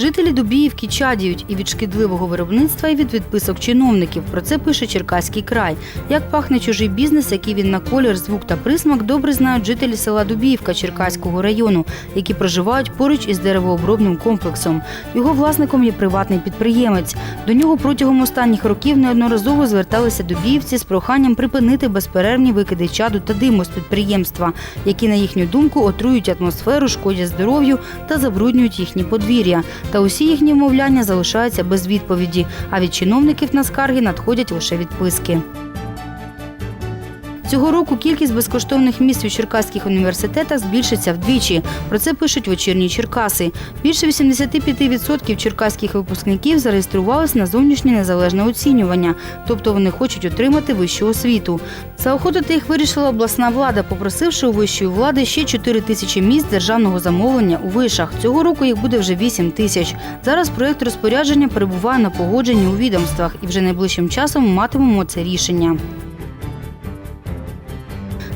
Жителі Дубіївки чадіють і від шкідливого виробництва, і від відписок чиновників. Про це пише Черкаський край. Як пахне чужий бізнес, який він на колір, звук та присмак, добре знають жителі села Дубіївка Черкаського району, які проживають поруч із деревообробним комплексом. Його власником є приватний підприємець. До нього протягом останніх років неодноразово зверталися дубіївці з проханням припинити безперервні викиди чаду та диму з підприємства, які, на їхню думку, отруюють атмосферу, шкодять здоров'ю та забруднюють їхні подвір'я. Та усі їхні вмовляння залишаються без відповіді. А від чиновників на скарги надходять лише відписки. Цього року кількість безкоштовних місць у черкаських університетах збільшиться вдвічі. Про це пишуть вечірні Черкаси. Більше 85% черкаських випускників зареєструвалися на зовнішнє незалежне оцінювання, тобто вони хочуть отримати вищу освіту. Заохотити їх вирішила обласна влада, попросивши у вищої влади ще 4 тисячі місць державного замовлення у вишах. Цього року їх буде вже 8 тисяч. Зараз проєкт розпорядження перебуває на погодженні у відомствах і вже найближчим часом матимемо це рішення.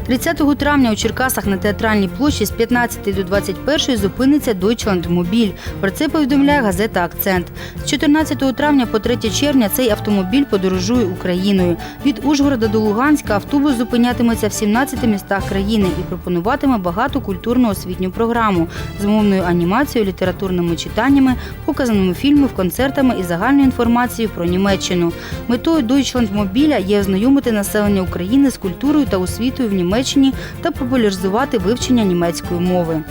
30 травня у Черкасах на театральній площі з 15 до 21 зупиниться Deutschlandмобіль. Про це повідомляє газета Акцент. З 14 травня по 3 червня цей автомобіль подорожує Україною. Від Ужгорода до Луганська автобус зупинятиметься в 17 містах країни і пропонуватиме багату культурну освітню програму з мовною анімацією, літературними читаннями, показаними фільмів, концертами і загальною інформацією про Німеччину. Метою Deutschlandмобіля є ознайомити населення України з культурою та освітою в Німеччині та популяризувати вивчення німецької мови.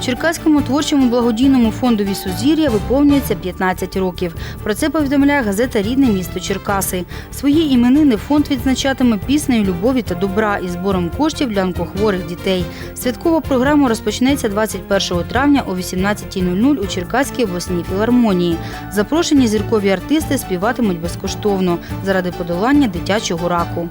Черкаському творчому благодійному фондові Сузір'я виповнюється 15 років. Про це повідомляє газета Рідне місто Черкаси. Свої іменини фонд відзначатиме піснею любові та добра і збором коштів для онкохворих дітей. Святкова програма розпочнеться 21 травня о 18.00 у Черкаській обласній філармонії. Запрошені зіркові артисти співатимуть безкоштовно заради подолання дитячого раку.